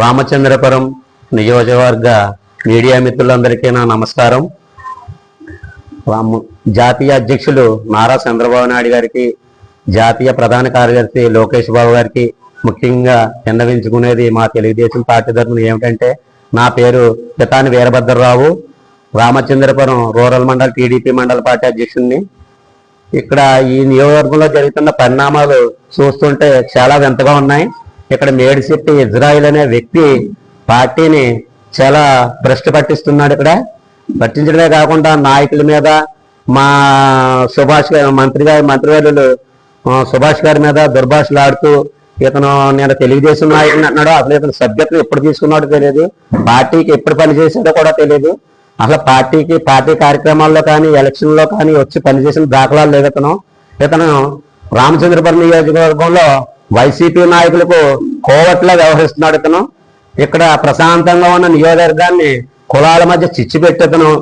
రామచంద్రపురం నియోజకవర్గ మీడియా మిత్రులందరికీ నా నమస్కారం. రాము జాతీయ అధ్యక్షులు నారా చంద్రబాబు నాయుడు గారికి జాతీయ ప్రధాన కార్యదర్శి లోకేష్ బాబు గారికి ముఖ్యంగా విన్నవించుకునేది మా తెలుగుదేశం పార్టీ తరఫున ఏమిటంటే నా పేరు పితాని వీరభద్రరావు రామచంద్రపురం రూరల్ మండల్ టీడీపీ మండల పార్టీ అధ్యక్షుడిని ఇక్కడ ఈ నియోజకవర్గంలో జరుగుతున్న పరిణామాలు చూస్తుంటే చాలా వింతగా ఉన్నాయి. ఇక్కడ మేడిశెట్టి ఇజ్రాయిల్ అనే వ్యక్తి పార్టీని చాలా భ్రష్టు పట్టిస్తున్నాడు ఇక్కడ. పట్టించడమే కాకుండా నాయకుల మీద మా సుభాష్ గారు మంత్రి గారి మంత్రివర్యులు సుభాష్ గారి మీద దుర్భాషలు ఆడుతూ ఇతను నేను తెలుగుదేశం నాయకుని అంటున్నాడు అసలు ఇతను సభ్యత్వం ఎప్పుడు తీసుకున్నాడో తెలియదు. పార్టీకి ఎప్పుడు పనిచేసాడో కూడా తెలియదు. అసలు పార్టీకి పార్టీ కార్యక్రమాల్లో కానీ ఎలక్షన్లో కానీ వచ్చి పనిచేసిన దాఖలాలు లేదు ఇతను. ఇతను రామచంద్రపురం నియోజకవర్గంలో వైసీపీ నాయకులకు కోవట్లా వ్యవహరిస్తున్నాడు ఇతను. ఇక్కడ ప్రశాంతంగా ఉన్న నియోజకవర్గాన్ని కులాల మధ్య చిచ్చు పెట్టతను.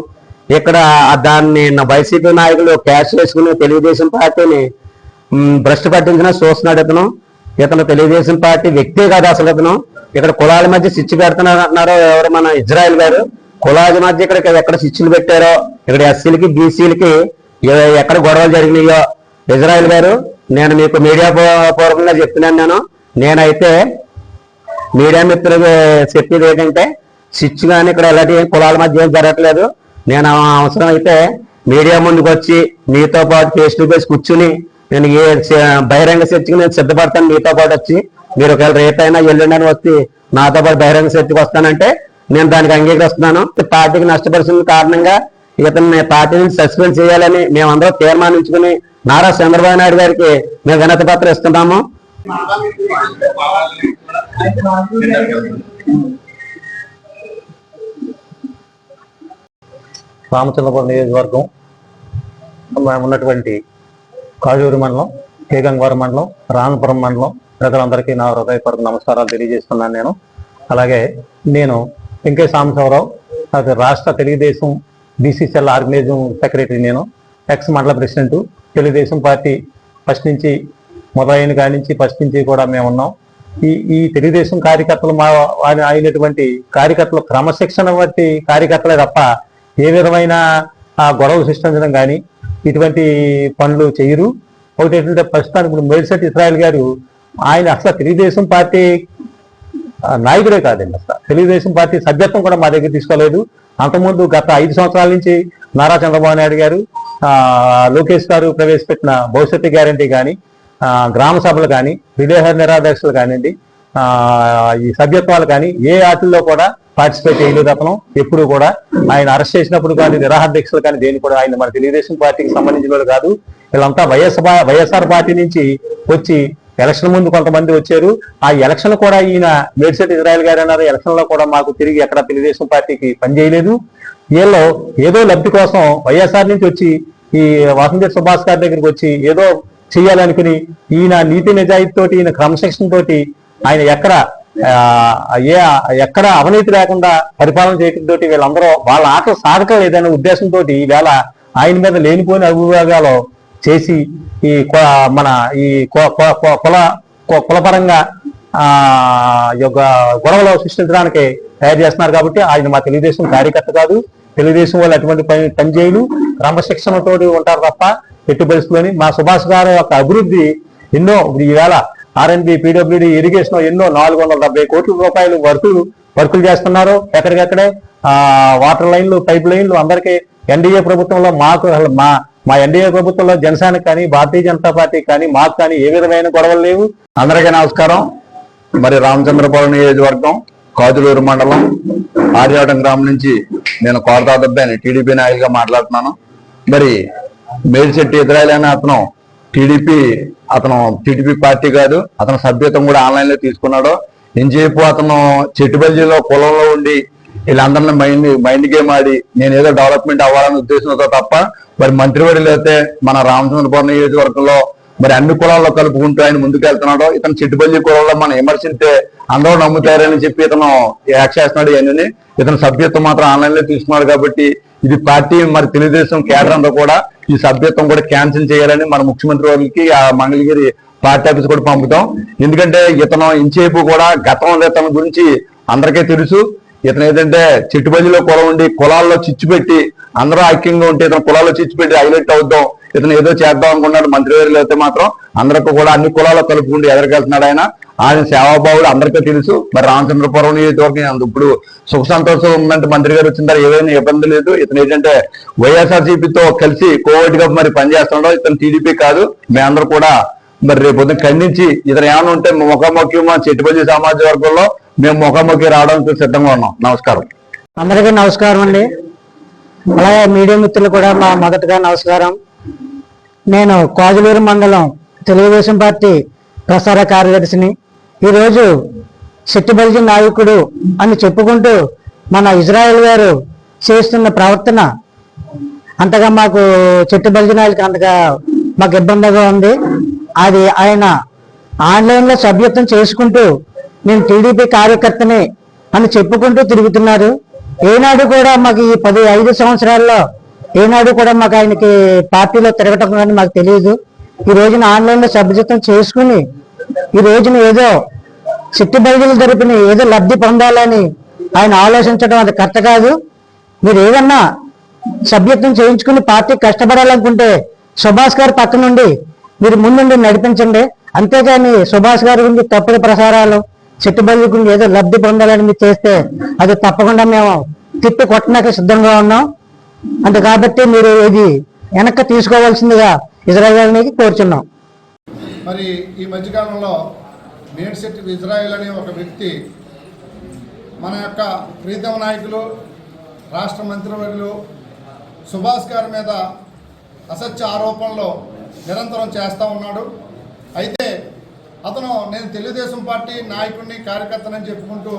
ఇక్కడ దాన్ని వైసీపీ నాయకులు క్యాష్ చేసుకుని తెలుగుదేశం పార్టీని భ్రష్టు పట్టించిన చూస్తున్నాడు ఇతను. ఇతను తెలుగుదేశం పార్టీ వ్యక్తే కాదు అసలు ఇతను. ఇక్కడ కులాల మధ్య చిచ్చు పెడుతున్నారు అంటున్నారు ఎవరు? మన ఇజ్రాయెల్ గారు. కులాల మధ్య ఇక్కడ ఎక్కడ చిచ్చులు పెట్టారో? ఇక్కడ ఎస్సీలకి బీసీలకి ఎక్కడ గొడవలు జరిగినాయో? ఇజ్రాయెల్ గారు నేను మీకు మీడియా పూర్వకంగా చెప్తున్నాను నేను. నేనైతే మీడియా మిత్రులు చెప్పేది ఏంటంటే స్విచ్ కానీ ఇక్కడ ఎలాంటి కులాల మధ్య ఏం జరగట్లేదు. నేను అవసరం అయితే మీడియా ముందుకు వచ్చి మీతో పాటు ఫేస్ టు ఫేస్ కూర్చుని నేను ఏ బహిరంగ చర్చకి నేను సిద్ధపడతాను మీతో పాటు వచ్చి. మీరు ఒకవేళ రేపైనా ఎల్లుండి అని వచ్చి నాతో పాటు బహిరంగ చర్చకి వస్తానంటే నేను దానికి అంగీకరిస్తున్నాను. పార్టీకి నష్టపరిచిన కారణంగా ఇతన్ని పార్టీ నుంచి సస్పెండ్ చేయాలని మేమందరం తీర్మానించుకుని నారా చంద్రబాబు నాయుడు గారికి మేము వినతి పత్రం ఇస్తున్నాము. రామచంద్రపురం నియోజకవర్గం మేము ఉన్నటువంటి కాజూరు మండలం కేగంగవరం మండలం రామపురం మండలం ప్రజలందరికీ నా హృదయపూర్వక నమస్కారాలు తెలియజేస్తున్నాను నేను. అలాగే నేను వెంకయ్య సాంబశివరావు అది రాష్ట్ర తెలుగుదేశం బీసీసీఎల్ ఆర్గనైజింగ్ సెక్రటరీ నేను ఎక్స్ మండల ప్రెసిడెంట్ తెలుగుదేశం పార్టీ ఫస్ట్ నుంచి మొదలైన కాడి నుంచి ఫస్ట్ నుంచి కూడా మేము ఉన్నాం. ఈ ఈ తెలుగుదేశం కార్యకర్తలు మా వారి- అయినటువంటి కార్యకర్తలు క్రమశిక్షణ బట్టి కార్యకర్తలే తప్ప ఏ విధమైన ఆ గొడవ సృష్టించడం కానీ ఇటువంటి పనులు చేయరు. ఒకటి ఏంటంటే ప్రస్తుతానికి ఇప్పుడు మేడిశెట్టి ఇస్రాయల్ గారు ఆయన అసలు తెలుగుదేశం పార్టీ నాయకుడే కాదండి. అసలు తెలుగుదేశం పార్టీ సభ్యత్వం కూడా మా దగ్గర తీసుకోలేదు. అంతకుముందు గత ఐదు సంవత్సరాల నుంచి నారా చంద్రబాబు నాయుడు గారు ఆ, లోకేష్ గారు ప్రవేశపెట్టిన భవిష్యత్తు గ్యారంటీ కానీ ఆ, గ్రామ సభలు కానీ విదేశ నిరాదర్శలు కానివ్వండి ఆ, ఈ సభ్యత్వాలు కానీ ఏ ఆటల్లో కూడా పార్టిసిపేట్ చేయలేదు అతను. ఎప్పుడు కూడా ఆయన అరెస్ట్ చేసినప్పుడు కానీ నిరాహార కానీ దేని కూడా ఆయన మన తెలుగుదేశం పార్టీకి సంబంధించిన కాదు. వీళ్ళంతా వైఎస్ వైఎస్ఆర్ పార్టీ నుంచి వచ్చి ఎలక్షన్ ముందు కొంతమంది వచ్చారు. ఆ ఎలక్షన్ కూడా ఈయన మేడ్సెట్ ఇజ్రాయల్ గారు అన్నారు. ఎలక్షన్లో కూడా మాకు తిరిగి ఎక్కడ తెలుగుదేశం పార్టీకి పనిచేయలేదు వీళ్ళు ఏదో లబ్ధి కోసం వైఎస్ఆర్ నుంచి వచ్చి ఈ వాసంతి సుభాష్ గారి దగ్గరికి వచ్చి ఏదో చేయాలనుకుని ఈయన నీతి నిజాయితీతోటి ఈయన క్రమశిక్షణ తోటి ఆయన ఎక్కడ ఏ ఎక్కడ అవినీతి లేకుండా పరిపాలన చేయడంతో వీళ్ళందరూ వాళ్ళ ఆట సాధకం లేదనే ఉద్దేశంతో ఈవేళ ఆయన మీద లేనిపోయిన అభివాగాలు చేసి ఈ కొ- మన ఈ కొ- కొ- కొ- కుల కులపరంగా యొక్క గొడవలు సృష్టించడానికి తయారు చేస్తున్నారు కాబట్టి ఆయన మా తెలుగుదేశం కార్యకర్త కాదు. తెలుగుదేశం వాళ్ళు అటువంటి పని పనిచేయలు క్రమశిక్షణతో ఉంటారు తప్ప ఎట్టి పరిస్థితులని మా సుభాష్ గారి యొక్క అభివృద్ధి ఎన్నో ఇప్పుడు ఈవేళ ఆర్ఎన్బి పీడబ్ల్యూడి ఇరిగేషన్ ఎన్నో నాలుగు వందల డెబ్బై కోట్ల రూపాయలు వర్కులు వర్కులు చేస్తున్నారు. ఎక్కడికక్కడే వాటర్ లైన్లు పైప్ లైన్లు అందరికీ ఎన్డీఏ ప్రభుత్వంలో మాకు మా మా ఎన్డీఏ ప్రభుత్వంలో జనసేనకు కానీ భారతీయ జనతా పార్టీకి కానీ మాకు కానీ ఏ విధమైన గొడవలు లేవు. అందరికీ నమస్కారం. మరి రామచంద్రపురం నియోజకవర్గం కాజులూరు మండలం ఆర్యాటం గ్రామం నుంచి నేను కోరతాదబ్బాని టీడీపీ నాయకులుగా మాట్లాడుతున్నాను. మరి మేల్శెట్టి ఇజ్రాయల్ అనే అతను టీడీపీ అతను టీడీపీ పార్టీ కాదు అతను సభ్యత్వం కూడా ఆన్లైన్లో తీసుకున్నాడు. ఎంతసేపు అతను చెట్టుబల్జీలో పొలంలో ఉండి వీళ్ళందరినీ మైండ్ మైండ్ గేమ్ ఆడి నేను ఏదో డెవలప్మెంట్ అవ్వాలనే ఉద్దేశంతో తప్ప మరి మంత్రివర్యులు అయితే మన రామచంద్రపురం నియోజకవర్గంలో మరి అన్ని కులాల్లో కలుపుకుంటూ ఆయన ముందుకు వెళ్తున్నాడు ఇతను చిట్టుబల్లి కులంలో మనం విమర్శించే అందరూ నమ్ముతారని చెప్పి ఇతను యాక్ట్ చేస్తున్నాడు ఇవన్నీ. ఇతను సభ్యత్వం మాత్రం ఆన్లైన్లో తీసుకున్నాడు కాబట్టి ఇది పార్టీ మరి తెలుగుదేశం కేడర్ అంతా కూడా ఈ సభ్యత్వం కూడా క్యాన్సిల్ చేయాలని మన ముఖ్యమంత్రి వారికి ఆ మంగళగిరి పార్టీ ఆఫీస్ కూడా పంపుతాం. ఎందుకంటే ఇతను ఇంచేపు కూడా గతంలో ఇతని గురించి అందరికీ తెలుసు. ఇతను ఏంటంటే చిట్టుబడిలో కులం ఉండి కులాల్లో చిచ్చు పెట్టి అందరూ ఐక్యంగా ఉంటే ఇతను కులాల్లో చిచ్చు పెట్టి హైలైట్ అవుద్దాం ఇతను ఏదో చేద్దాం అనుకున్నాడు మంత్రివర్యులు అయితే మాత్రం అందరికీ కూడా అన్ని కులాల్లో కలుపుకుంటూ ఎదరికెళ్తున్నాడు ఆయన. ఆయన సేవాభావుడు అందరికీ తెలుసు. మరి రామచంద్రపురం నియోజకవర్గం ఇప్పుడు సుఖ సంతోషం ఉందంటే మంత్రి గారు వచ్చిన తర్వాత ఏదైనా ఇబ్బంది లేదు. ఇతను ఏంటంటే వైఎస్ఆర్సీపీతో కలిసి కోవిడ్గా మరి పనిచేస్తున్నాడు ఇతను టీడీపీ కాదు. మేమందరూ కూడా మరి రేపు పొద్దున్న ఖండించి ఇతను ఏమైనా ఉంటే ముఖాముఖి మా చెట్టుపల్లి సమాజ వర్గంలో మేము ముఖాముఖి రావడానికి సిద్ధంగా ఉన్నాం. నమస్కారం. అందరికీ నమస్కారం అండి. అలాగే మీడియా మిత్రులు కూడా మా మొదటగా నమస్కారం. నేను కోజలూరు మండలం తెలుగుదేశం పార్టీ ప్రసార కార్యదర్శిని. ఈరోజు శెట్టిబల్జీ నాయకుడు అని చెప్పుకుంటూ మన ఇజ్రాయెల్ గారు చేస్తున్న ప్రవర్తన అంతగా మాకు చెట్టుబల్జీ నాయకు అంతగా మాకు ఇబ్బందిగా ఉంది. అది ఆయన ఆన్లైన్లో సభ్యత్వం చేసుకుంటూ నేను టీడీపీ కార్యకర్తని అని చెప్పుకుంటూ తిరుగుతున్నారు. ఏనాడు కూడా మాకు ఈ పది ఐదు సంవత్సరాల్లో ఏనాడు కూడా మాకు ఆయనకి పార్టీలో తిరగటం కానీ మాకు తెలియదు. ఈ రోజున ఆన్లైన్లో సభ్యత్వం చేసుకుని ఈ రోజున ఏదో చిట్టి బయలు జరిపిన ఏదో లబ్ధి పొందాలని ఆయన ఆలోచించడం అది కరెక్ట్ కాదు. మీరు ఏదన్నా సభ్యత్వం చేయించుకుని పార్టీ కష్టపడాలనుకుంటే సుభాష్ గారి పక్క నుండి మీరు ముందుండి నడిపించండి. అంతేగాని సుభాష్ గారి గురించి తప్పుడు ప్రసారాలు చెట్టుబల్లి ఏదో లబ్ధి పొందాలని మీరు చేస్తే అది తప్పకుండా మేము తిప్పి కొట్టడానికి సిద్ధంగా ఉన్నాం. అంతే కాబట్టి మీరు ఇది వెనక్కి తీసుకోవాల్సిందిగా ఇజ్రాయల్ని కోరుచున్నాం. మరి ఈ మధ్యకాలంలో మేడ్శెట్టి ఇజ్రాయెల్ అనే ఒక వ్యక్తి మన యొక్క ప్రీతమ నాయకులు రాష్ట్ర మంత్రివర్యులు సుభాష్ గారి మీద అసత్య ఆరోపణలు నిరంతరం చేస్తూ ఉన్నాడు. అయితే అతను నేను తెలుగుదేశం పార్టీ నాయకుడిని కార్యకర్తనని చెప్పుకుంటూ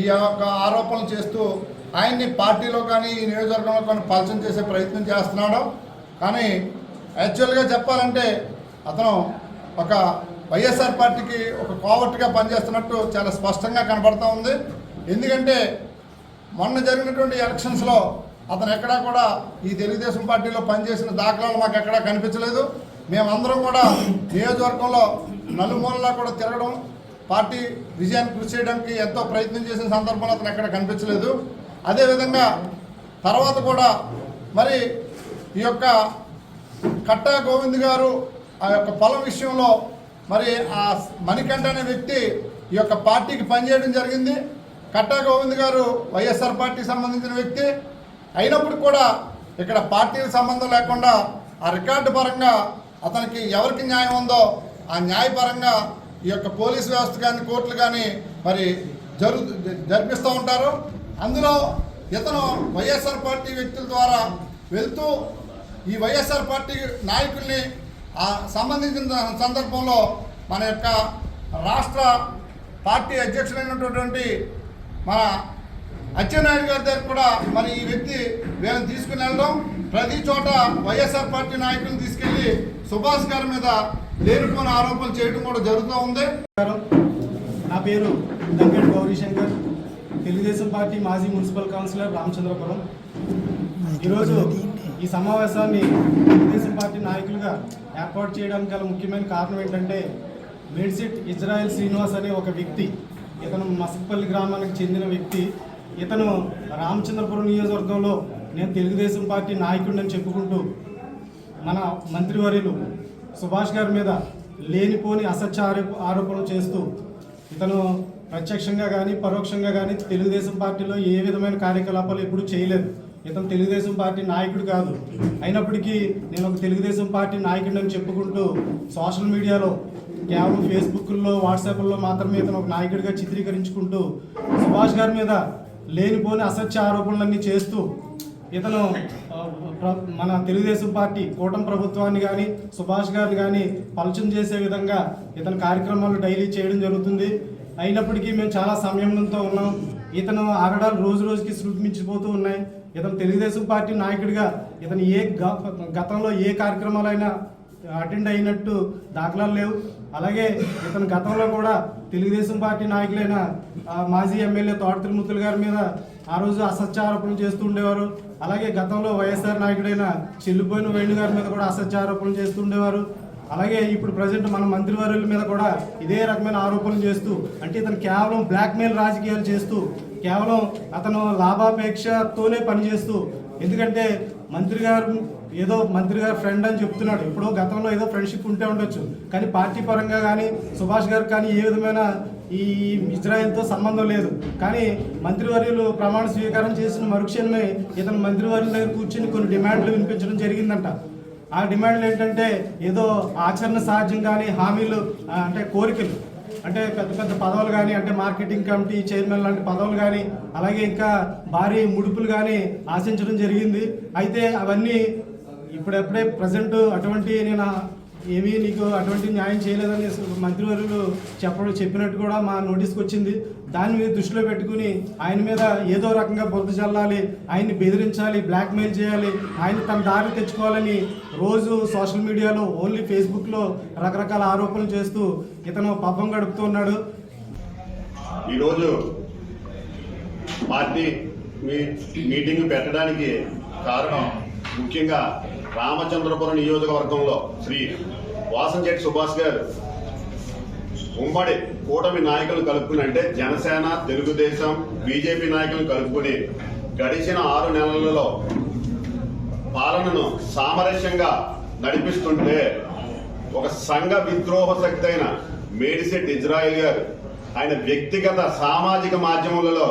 ఈ యొక్క ఆరోపణలు చేస్తూ ఆయన్ని పార్టీలో కానీ ఈ నియోజకవర్గంలో కానీ పరిచయం చేసే ప్రయత్నం చేస్తున్నాడు. కానీ యాక్చువల్గా చెప్పాలంటే అతను ఒక వైఎస్ఆర్ పార్టీకి ఒక కోవర్ట్గా పనిచేస్తున్నట్టు చాలా స్పష్టంగా కనబడతా ఉంది. ఎందుకంటే మొన్న జరిగినటువంటి ఎలక్షన్స్లో అతను ఎక్కడా కూడా ఈ తెలుగుదేశం పార్టీలో పనిచేసిన దాఖలాలు మాకు ఎక్కడా కనిపించలేదు. మేమందరం కూడా నియోజకవర్గంలో నలుమూలలా కూడా తిరగడం పార్టీ విజయాన్ని కృషి చేయడానికి ఎంతో ప్రయత్నం చేసిన సందర్భంలో అతను ఎక్కడ కనిపించలేదు. అదేవిధంగా తర్వాత కూడా మరి ఈ యొక్క కట్టా గోవింద్ గారు ఆ యొక్క పొలం విషయంలో మరి ఆ మణికంఠ అనే వ్యక్తి ఈ యొక్క పార్టీకి పనిచేయడం జరిగింది. కట్టా గోవింద్ గారు వైఎస్ఆర్ పార్టీకి సంబంధించిన వ్యక్తి. అయినప్పుడు కూడా ఇక్కడ పార్టీకి సంబంధం లేకుండా ఆ రికార్డు పరంగా అతనికి ఎవరికి న్యాయం ఉందో ఆ న్యాయపరంగా ఈ యొక్క పోలీస్ వ్యవస్థ కానీ కోర్టులు కానీ మరి జరు జరిపిస్తూ ఉంటారు. అందులో ఇతను వైఎస్ఆర్ పార్టీ వ్యక్తుల ద్వారా వెళ్తూ ఈ వైఎస్ఆర్ పార్టీ నాయకుల్ని ఆ సంబంధించిన సందర్భంలో మన యొక్క రాష్ట్ర పార్టీ అధ్యక్షుడైనటువంటి మన అచ్చెన్నాయుడు గారి దగ్గర కూడా మరి ఈ వ్యక్తి వీళ్ళని తీసుకుని వెళ్ళడం. ప్రతి చోట వైఎస్ఆర్ పార్టీ నాయకులను తీసుకెళ్ళి సుభాష్ గారి మీద లేనిపోని ఆరోపణలు చేయడం కూడా జరుగుతూ ఉంది. నా పేరు దంగడి గౌరీశంకర్. తెలుగుదేశం పార్టీ మాజీ మున్సిపల్ కౌన్సిలర్ రామచంద్రపురం. ఈరోజు ఈ సమావేశాన్ని తెలుగుదేశం పార్టీ నాయకులుగా ఏర్పాటు చేయడానికి గల ముఖ్యమైన కారణం ఏంటంటే మేడ్సిట్ ఇజ్రాయెల్ శ్రీనివాస్ అనే ఒక వ్యక్తి ఇతను మసక్పల్లి గ్రామానికి చెందిన వ్యక్తి ఇతను రామచంద్రపురం నియోజకవర్గంలో నేను తెలుగుదేశం పార్టీ నాయకుడిని చెప్పుకుంటూ మన మంత్రివర్యులు సుభాష్ గారి మీద లేనిపోని అసత్య ఆరోపణలు చేస్తూ ఇతను ప్రత్యక్షంగా కానీ పరోక్షంగా కానీ తెలుగుదేశం పార్టీలో ఏ విధమైన కార్యకలాపాలు ఎప్పుడూ చేయలేదు. ఇతను తెలుగుదేశం పార్టీ నాయకుడు కాదు. అయినప్పటికీ నేను ఒక తెలుగుదేశం పార్టీ నాయకుడిని అని చెప్పుకుంటూ సోషల్ మీడియాలో కేవలం ఫేస్బుక్లో వాట్సాప్లో మాత్రమే ఇతను ఒక నాయకుడిగా చిత్రీకరించుకుంటూ సుభాష్ గారి మీద లేనిపోని అసత్య ఆరోపణలన్నీ చేస్తూ ఇతను మన తెలుగుదేశం పార్టీ కూటమి ప్రభుత్వాన్ని కానీ సుభాష్ గారిని కానీ పలచం చేసే విధంగా ఇతని కార్యక్రమాలు డైలీ చేయడం జరుగుతుంది. అయినప్పటికీ మేము చాలా సంయమనంతో ఉన్నాం. ఇతను ఆగడాలు రోజు రోజుకి శృతిమించిపోతూ ఉన్నాయి. ఇతను తెలుగుదేశం పార్టీ నాయకుడిగా ఇతను ఏ గ- గతంలో ఏ కార్యక్రమాలైనా అటెండ్ అయినట్టు దాఖలాలు లేవు. అలాగే ఇతను గతంలో కూడా తెలుగుదేశం పార్టీ నాయకులైన మాజీ ఎమ్మెల్యే తోట తిరుమూర్తులు గారి మీద ఆ రోజు అసత్య ఆరోపణలు చేస్తూ ఉండేవారు. అలాగే గతంలో వైఎస్ఆర్ నాయకుడైన చెల్లిపోయిన వేణు గారి మీద కూడా అసత్యారోపణలు చేస్తూ ఉండేవారు. అలాగే ఇప్పుడు ప్రజెంట్ మన మంత్రివర్యుల మీద కూడా ఇదే రకమైన ఆరోపణలు చేస్తూ అంటే ఇతను కేవలం బ్లాక్మెయిల్ రాజకీయాలు చేస్తూ కేవలం అతను లాభాపేక్షతోనే పనిచేస్తూ ఎందుకంటే మంత్రి గారు ఏదో మంత్రి గారు ఫ్రెండ్ అని చెప్తున్నాడు. ఇప్పుడు గతంలో ఏదో ఫ్రెండ్షిప్ ఉంటే ఉండొచ్చు. కానీ పార్టీ పరంగా కానీ సుభాష్ గారు కానీ ఏ విధమైన ఈ ఇజ్రాయెల్తో సంబంధం లేదు. కానీ మంత్రివర్యులు ప్రమాణ స్వీకారం చేసిన మరుక్షణమే ఇతను మంత్రివర్యుల దగ్గర కూర్చుని కొన్ని డిమాండ్లు వినిపించడం జరిగిందంట. ఆ డిమాండ్లు ఏంటంటే ఏదో ఆచరణ సాధ్యం కానీ హామీలు అంటే కోరికలు. అంటే పెద్ద పెద్ద పదవులు కానీ అంటే మార్కెటింగ్ కమిటీ చైర్మన్ లాంటి పదవులు కానీ అలాగే ఇంకా భారీ ముడుపులు కానీ ఆశించడం జరిగింది. అయితే అవన్నీ ఇప్పుడెప్పుడే ప్రజెంట్ అటువంటి నేను ఏమీ నీకు అటువంటి న్యాయం చేయలేదని మంత్రివర్యులు చెప్పడం చెప్పినట్టు కూడా మా నోటీస్కి వచ్చింది. దాని మీద దృష్టిలో పెట్టుకుని ఆయన మీద ఏదో రకంగా బురద చల్లాలి ఆయన్ని బెదిరించాలి బ్లాక్మెయిల్ చేయాలి ఆయన తన దారి తెచ్చుకోవాలని రోజు సోషల్ మీడియాలో ఓన్లీ ఫేస్బుక్లో రకరకాల ఆరోపణలు చేస్తూ ఇతను పాపం గడుపుతూ ఉన్నాడు. ఈరోజు పార్టీ మీటింగ్ పెట్టడానికి కారణం ముఖ్యంగా రామచంద్రపురం నియోజకవర్గంలో శ్రీ వాసంశెట్టి సుభాష్ గారు ఉమ్మడి కూటమి నాయకులు కలుపుకుని అంటే జనసేన తెలుగుదేశం బీజేపీ నాయకులు కలుపుకుని గడిచిన ఆరు నెలలలో పాలనను సామరస్యంగా నడిపిస్తుంటే ఒక సంఘ విద్రోహ శక్తి అయిన మేడిసెట్ ఇజ్రాయిల్ గారు ఆయన వ్యక్తిగత సామాజిక మాధ్యమాలలో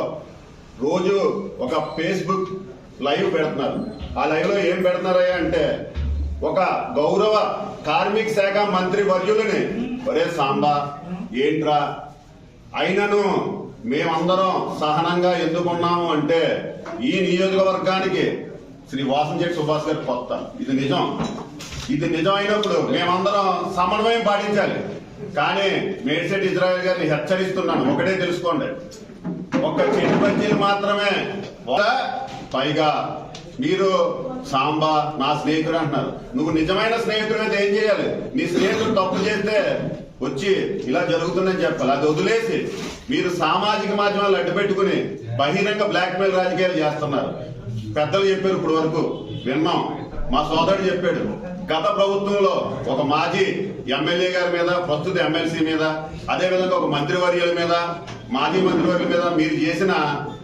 రోజు ఒక ఫేస్బుక్ లైవ్ పెడుతున్నారు. ఆ లైవ్లో ఏం పెడుతున్నారయ్యా అంటే ఒక గౌరవ కార్మిక శాఖ మంత్రి వర్యులని ఒరే సాంబా ఏంట్రా? అయినను మేమందరం సహనంగా ఎందుకున్నాము అంటే ఈ నియోజకవర్గానికి శ్రీ వాసంశెట్టి సుభాష్ గారు కొత్త. ఇది నిజం. ఇది నిజం అయినప్పుడు మేమందరం సమన్వయం పాటించాలి. కానీ మేడిశెట్టి ఇజ్రాయల్ గారిని హెచ్చరిస్తున్నాను. ఒకటే తెలుసుకోండి. ఒక్క చెట్టు బజ్జీలు మాత్రమే. పైగా మీరు సాంబా నా స్నేహితుడు అంటున్నారు. నువ్వు నిజమైన స్నేహితుడు అయితే ఏం చేయాలి? నీ స్నేహితుడు తప్పు చేస్తే వచ్చి ఇలా జరుగుతుందని చెప్పాలి. అది వదిలేసి మీరు సామాజిక మాధ్యమాలు అడ్డుపెట్టుకుని బహిరంగ బ్లాక్మెయిల్ రాజకీయాలు చేస్తున్నారు. పెద్దలు చెప్పారు ఇప్పుడు వరకు విన్నాం. మా సోదరుడు చెప్పాడు గత ప్రభుత్వంలో ఒక మాజీ ఎమ్మెల్యే గారి మీద ప్రస్తుత ఎమ్మెల్సీ మీద అదే విధంగా ఒక మంత్రివర్యుల మీద మాజీ మంత్రివర్యుల మీద మీరు చేసిన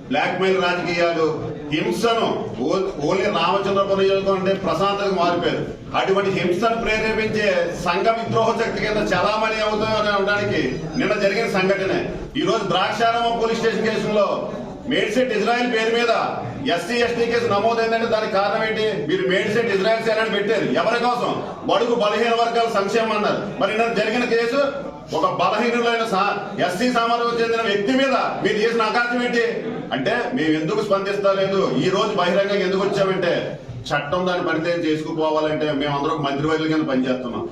బ్లాక్ మెయిల్ రాజకీయాలు హింసను ఓ- ఓన్లీ రామచంద్రపురం అంటే ప్రశాంతతకు మారిపోయారు. అటువంటి హింసను ప్రేరేపించే సంఘ విద్రోహ శక్తి కింద చలామణి అవుతాయని అనడానికి నిన్న జరిగిన సంఘటనే. ఈ రోజు ద్రాక్షారామ పోలీస్ స్టేషన్ కేసులో మేడ్సెట్ ఇజ్రాయెల్ పేరు మీద ఎస్సీ ఎస్టీ కేసు నమోదైందంటే దానికి కారణం ఏంటి? మీరు మేడ్సెట్ ఇజ్రాయెల్ సేన పెట్టారు. ఎవరి కోసం? బడుగు బలహీన వర్గాల సంక్షేమం అన్నారు. మరి జరిగిన కేసు ఒక బలహీనులైన ఎస్సీ సమాజం చెందిన వ్యక్తి మీద మీరు చేసిన ఆకాశం ఏంటి? అంటే మేము ఎందుకు స్పందిస్తా లేదు? ఈ రోజు బహిరంగంగా ఎందుకు వచ్చామంటే చట్టం దాని పనితే చేసుకుపోవాలంటే మేమందరం మంత్రివర్యుల కింద పనిచేస్తున్నాం.